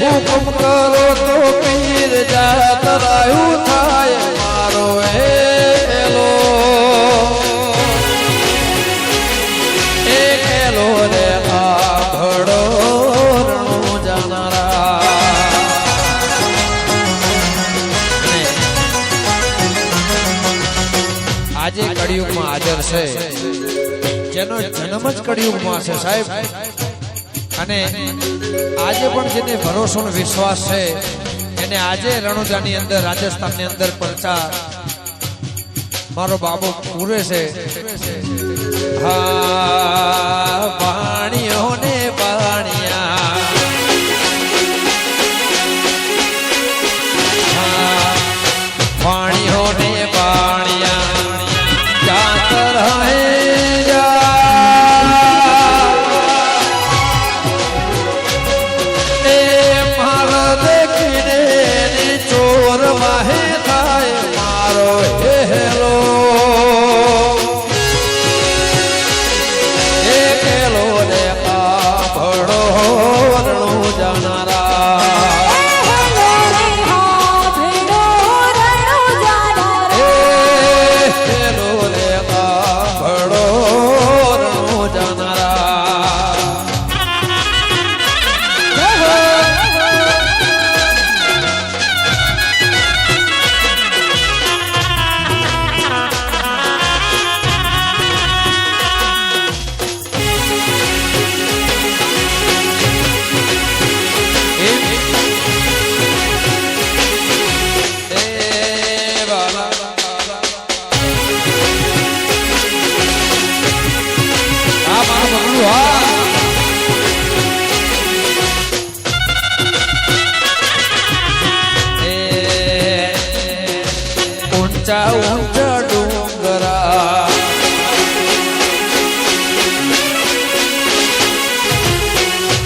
હુકમ કરો તો પીર જાત રાયું થાય મારો એલો એ એલો રે રણુ આજે કળિયુગમાં હાજર છે. જેનો જન્મ જ કળિયુગમાં છે સાહેબ. અને આજે પણ જેને ભરોસો વિશ્વાસ છે, એને આજે રણુજાની અંદર, રાજસ્થાનની અંદર પરચા મારો બાબો પૂરે છે. હા ઊંચા ડુંગરા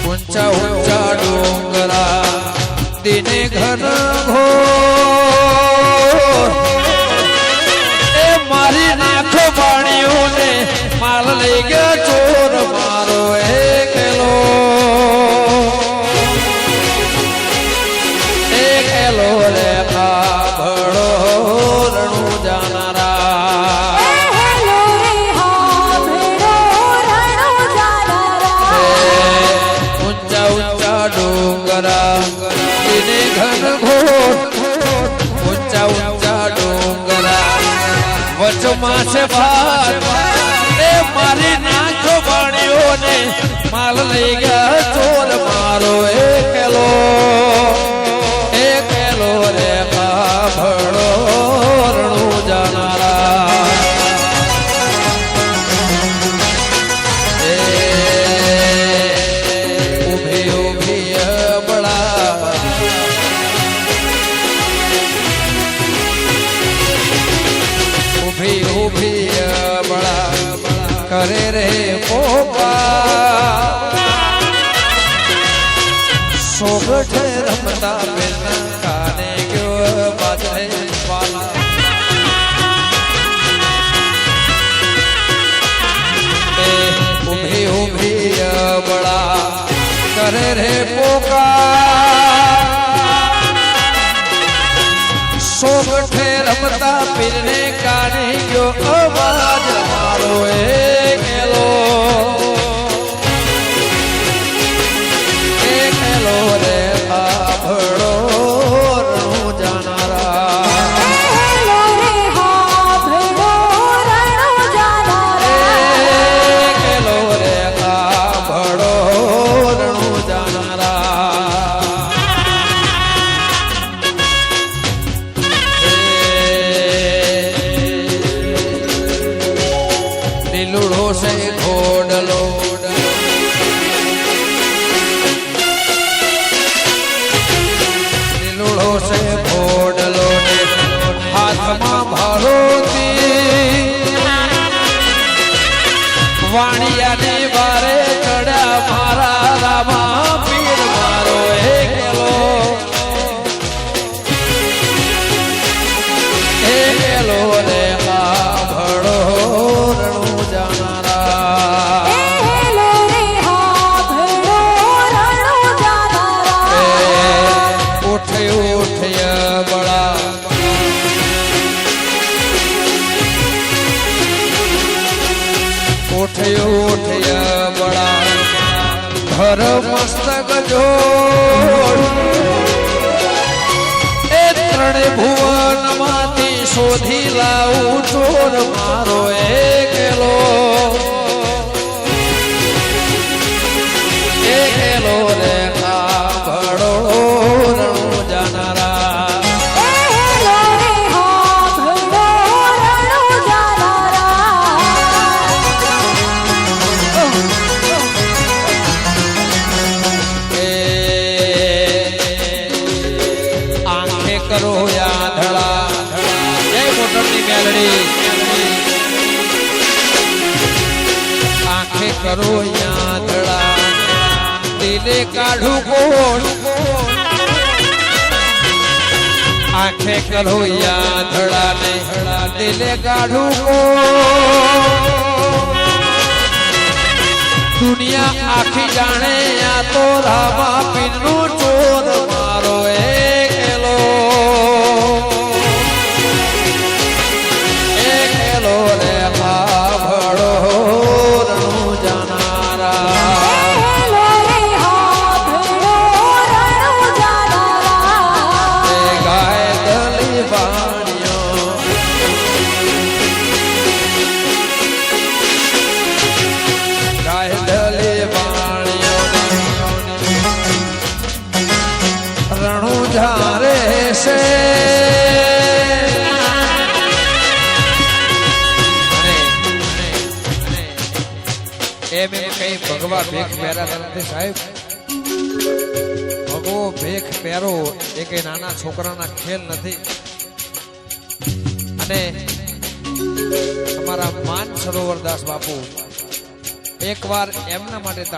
ઊંચા ઊંચા ડુંગરા દિને ઘન ઘો એ મારી નાખો પાણીઓને માલ લઈ ગયા છે ભાત એ મારી નાખો પાણીઓને માલ લઈ ગયા ચોર મારો એકલો ઊભી અબળા કરે રે પોપા. સોગઠ રમતા પેલા કાને ગયો બાજરે વાલા. એ ઊભી ઊભી કરે રે પોકા સોગઠે રમતા છે ખોડલો લીલુડો છે ખોડલો હાથમાં ભરોતી વાણિયાની વારે ચડ્યા મારા રામા પીર રે બળા. ઓઠયો ઓઠય બળા. ઘર મસ્તક જોડ. એ ત્રણે ભુવનમાંથી શોધી લાવું ચોર મારો એ. આંખે કરો યાદળા દિલે કાઢું કોણ આંખે કરો યાદળા ને દિલે કાઢું કોણ દુનિયા આખી જાણે આ તો રામા એમ એમ કઈ ભગવા ભેખ પહેરા નથી સાહેબ. ભગવો ભેખ પહેરો એ કઈ નાના છોકરાના ખેલ નથી. અને અમારા માન સરોવરદાસ બાપુ, એકવાર એમના માટે